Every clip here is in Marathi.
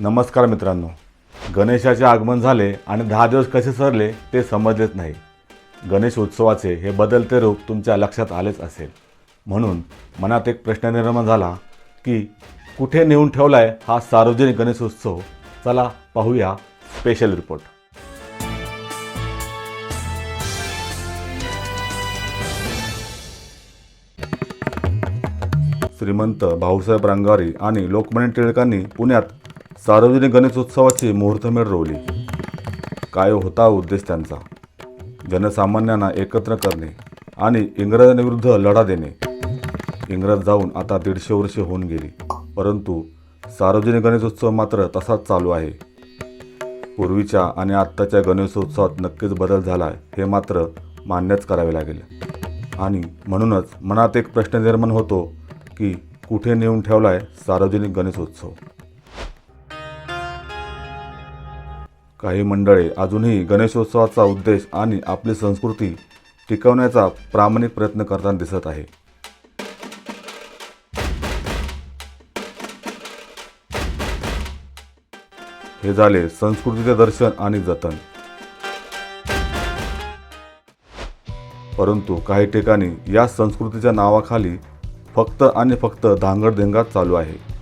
नमस्कार मित्रांनो. गणेशाचे आगमन झाले आणि दहा दिवस कसे सरले ते समजलेच नाही. गणेश उत्सवाचे हे बदलते रूप तुमच्या लक्षात आलेच असेल. म्हणून मनात एक प्रश्न निर्माण झाला की कुठे नेऊन ठेवलाय हा सार्वजनिक गणेश उत्सव? चला पाहूया स्पेशल रिपोर्ट श्रीमंत भाऊसाहेब रांगारी आणि लोकमान्य टिळकांनी पुण्यात सार्वजनिक गणेशोत्सवाची मुहूर्तमेढ रोवली. काय होता उद्देश त्यांचा? जनसामान्यांना एकत्र करणे आणि इंग्रजांविरुद्ध लढा देणे. इंग्रज जाऊन आता दीडशे वर्षे होऊन गेली परंतु सार्वजनिक गणेशोत्सव मात्र तसाच चालू आहे. पूर्वीच्या आणि आत्ताच्या गणेशोत्सवात नक्कीच बदल झाला आहे हे मात्र मान्यच करावे लागेल. आणि म्हणूनच मनात एक प्रश्न निर्माण होतो की कुठे नेऊन ठेवला आहे सार्वजनिक गणेशोत्सव? काही मंडळे अजूनही गणेशोत्सवाचा उद्देश आणि आपली संस्कृती टिकवण्याचा प्रामाणिक प्रयत्न करताना दिसत आहे. हे झाले संस्कृतीचे दर्शन आणि जतन. परंतु काही ठिकाणी या संस्कृतीच्या नावाखाली फक्त आणि फक्त धांगडधिंगाच चालू आहे.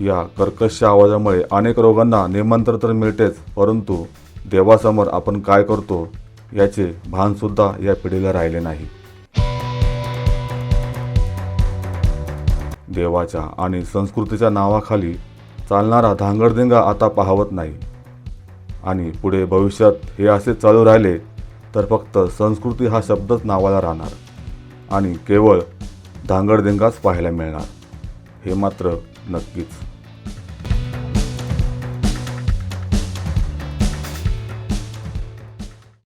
या कर्कश आवाजामुळे अनेक रोगांना निमंत्रण तर मिळतेच परंतु देवासमोर आपण काय करतो याचे भानसुद्धा या पिढीला राहिले नाही. देवाच्या आणि संस्कृतीच्या नावाखाली चालणारा धांगडधिंगा आता पाहवत नाही. आणि पुढे भविष्यात हे असे चालू राहिले तर फक्त संस्कृती हा शब्दच नावाला राहणार आणि केवळ धांगडधिंगाच पाहायला मिळणार. हे मात्र नक्कीच